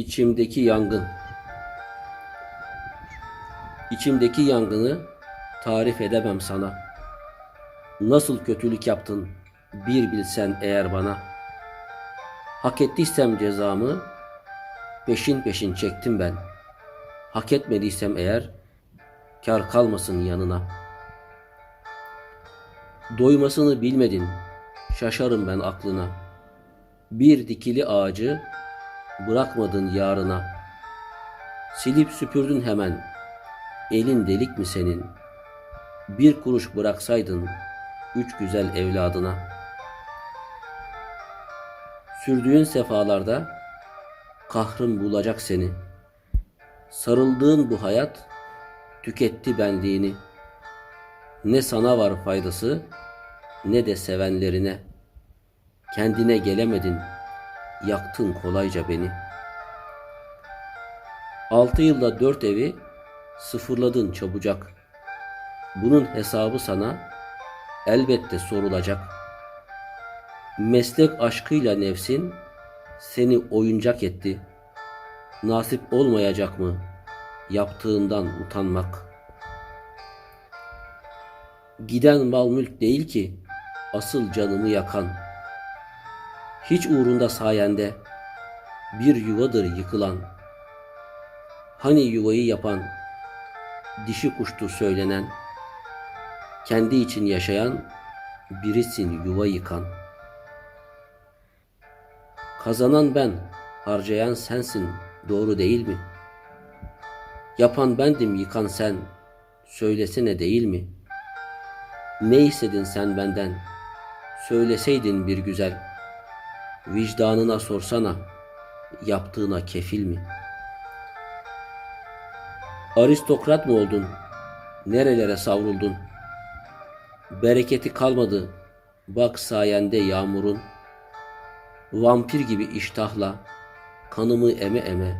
İçimdeki yangın. İçimdeki yangını tarif edemem sana. Nasıl kötülük yaptın bir bilsen eğer bana. Hak ettiysem cezamı peşin peşin çektim ben. Hak etmediysem eğer kar kalmasın yanına. Doymasını bilmedin, şaşarım ben aklına. Bir dikili ağacı bırakmadın yarına. Silip süpürdün hemen, elin delik mi senin? Bir kuruş bıraksaydın üç güzel evladına. Sürdüğün sefalarda kahrın bulacak seni. Sarıldığın bu hayat tüketti benliğini. Ne sana var faydası ne de sevenlerine. Kendine gelemedin, yaktın kolayca beni. Altı yılda dört evi sıfırladın çabucak. Bunun hesabı sana elbette sorulacak. Meslek aşkıyla nefsin seni oyuncak etti. Nasip olmayacak mı yaptığından utanmak? Giden mal mülk değil ki asıl canımı yakan. Hiç uğrunda sayende bir yuvadır yıkılan. Hani yuvayı yapan, dişi kuştu söylenen, kendi için yaşayan birisin yuva yıkan. Kazanan ben, harcayan sensin, doğru değil mi? Yapan bendim, yıkan sen, söylesene değil mi? Ne istedin sen benden? Söyleseydin bir güzel. Vicdanına sorsana, yaptığına kefil mi? Aristokrat mı oldun? Nerelere savruldun? Bereketi kalmadı, bak sayende yağmurun. Vampir gibi iştahla, kanımı eme eme,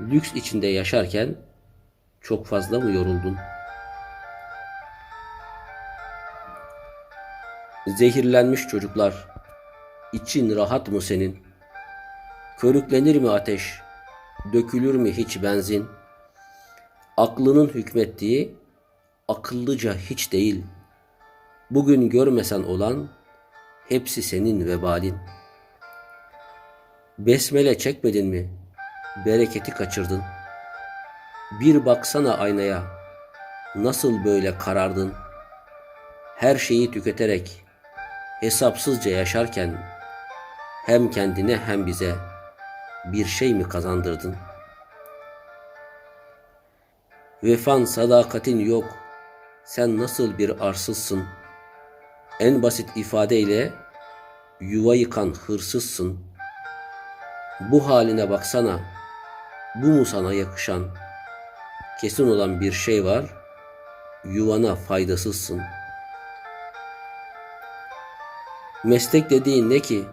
lüks içinde yaşarken çok fazla mı yoruldun? Zehirlenmiş çocuklar, için rahat mı senin? Körüklenir mi ateş? Dökülür mü hiç benzin? Aklının hükmettiği akıllıca hiç değil. Bugün görmesen olan hepsi senin vebalin. Besmele çekmedin mi? Bereketi kaçırdın. Bir baksana aynaya. Nasıl böyle karardın? Her şeyi tüketerek hesapsızca yaşarken hem kendine hem bize bir şey mi kazandırdın? Vefan sadakatin yok. Sen nasıl bir arsızsın? En basit ifadeyle yuva yıkan hırsızsın. Bu haline baksana. Bu mu sana yakışan? Kesin olan bir şey var. Yuvana faydasızsın. Meslek dediğin ne ki?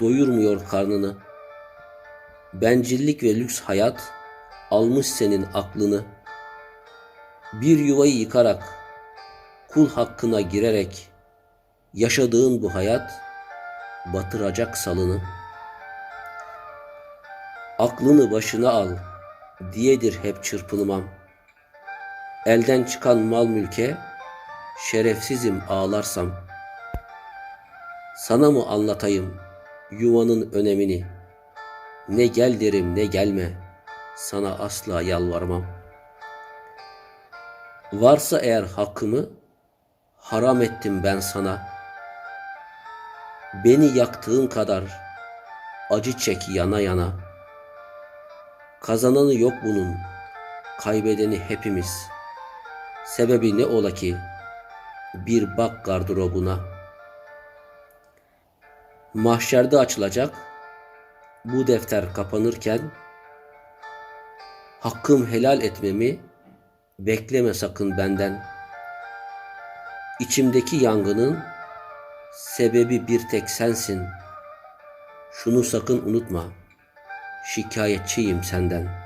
Doyurmuyor karnını. Bencillik ve lüks hayat almış senin aklını. Bir yuvayı yıkarak, kul hakkına girerek yaşadığın bu hayat batıracak salını. Aklını başına al diyedir hep çırpınmam. Elden çıkan mal mülke şerefsizim ağlarsam. Sana mı anlatayım yuvanın önemini? Ne gel derim ne gelme, sana asla yalvarmam. Varsa eğer hakkımı, haram ettim ben sana. Beni yaktığın kadar acı çek yana yana. Kazananı yok bunun, kaybedeni hepimiz. Sebebi ne ola ki? Bir bak gardırobuna. Mahşerde açılacak bu defter kapanırken hakkım helal etmemi bekleme sakın benden. İçimdeki yangının sebebi bir tek sensin. Şunu sakın unutma. Şikayetçiyim senden.''